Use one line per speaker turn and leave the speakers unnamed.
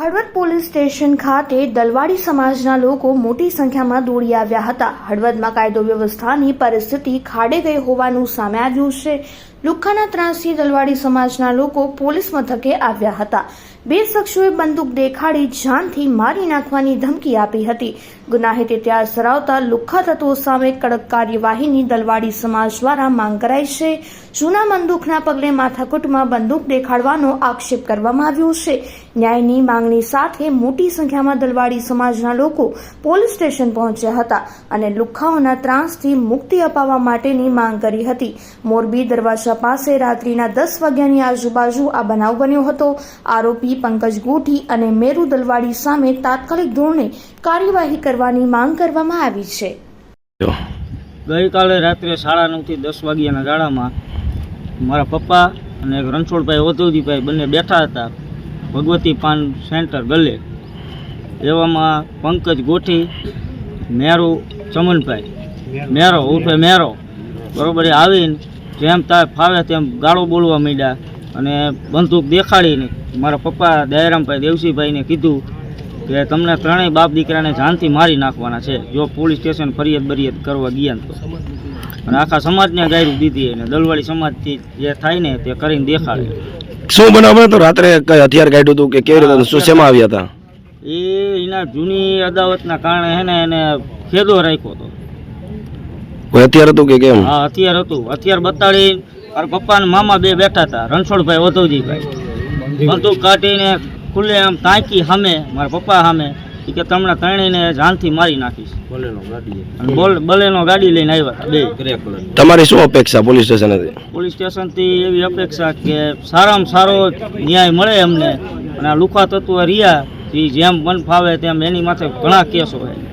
Halvad police station ખાતે દલવાડી સમાજના લોકો મોટી સંખ્યામાં દોડી આવ્યા હતા. હળવદમાં કાયદો વ્યવસ્થાની પરિસ્થિતિ ખાડે ગઈ હોવાનું સામે આવ્યું છે. લુખ્ખાના ત્રાસથી દલવાડી સમાજના લોકો પોલીસ મથકે આવ્યા હતા. બે શખ્સોએ બંદૂક દેખાડી જાનથી મારી નાખવાની ધમકી આપી હતી. ગુનાહિત ઇતિહાસ ધરાવતા લુખ્ખા તત્વો સામે કડક કાર્યવાહીની દલવાડી સમાજ દ્વારા માંગ કરાઈ છે. જૂના બંદૂકના પગલે માથાકૂટમાં બંદૂક દેખાડવાનો આક્ષેપ કરવામાં આવ્યો છે. ન્યાયની માંગણી સાથે મોટી સંખ્યામાં દલવાડી સમાજના લોકો પોલીસ સ્ટેશન પહોંચ્યા હતા અને લુખ્ખાઓના ત્રાસથી મુક્તિ અપાવવા માટેની માંગ કરી હતી. મોરબી દરવાજા પાસે રાત્રિના દસ વાગ્યાની આજુબાજુ આ બનાવ બન્યો હતો. આરોપી પંકજ ગોઠી અને મેરુ દલવાડી સામે તાત્કાલિક ધોરણે કાર્યવાહી કરવાની માંગ કરવામાં આવી છે.
ગઈકાલે રાત્રે સાડા નવથી દસ વાગ્યાના ગાળામાં મારા પપ્પા અને એક રણછોડભાઈ ઓધવજીભાઈ બંને બેઠા હતા ભગવતી પાન સેન્ટર ગલે એવામાં પંકજ ગોઠી, મેરુ ચમનભાઈ. મેરો, ઉર્ફે મેરો. બરોબર આવીને જેમ તાર ફાવે તેમ ગાળો બોલવા માંડ્યા અને બંદૂક દેખાડીને મારા પપ્પા દયારામભાઈ દેવસીભાઈને કીધું કે તમને ત્રણેય બાપ દીકરાને જાનથી મારી નાખવાના છે. જો પોલીસ સ્ટેશન ફરિયાદ બરિયાદ કરવા ગયા તો. અને આખા સમાજને ગાયરું દીધી અને દલવાળી સમાજથી જે થાય ને તે કરીને દેખાડે.
શું બનાવ તો રાત્રે કઈ હથિયાર કાઢ્યું હતું કે કેવી રીતે? શું શેમાં આવ્યા હતા?
એ એના જૂની અદાવતના કારણે હે ને એને ખેદો રાખ્યો હતો.
હથિયાર હતું કે કેમ?
હા અત્યારે હતું. અત્યારે બતાડી મારા પપ્પા ને મામા બે બેઠા હતા રણછોડભાઈ ઓધવજીભાઈ બંદૂક કાઢીને ખુલ્લે આમ તાંકી સામે મારા પપ્પા સામે કે તમને ત્રણેયને જાનથી મારી નાખીશ. બોલ બલેનો ગાડી લઈને આવ્યા બે.
તમારી શું અપેક્ષા પોલીસ સ્ટેશન
પોલીસ સ્ટેશનથી એવી અપેક્ષા કે સારામાં સારો ન્યાય મળે અમને. અને આ લુખા તત્વ રહ્યા એ જેમ મન ફાવે તેમ એની માથે ઘણા કેસો છે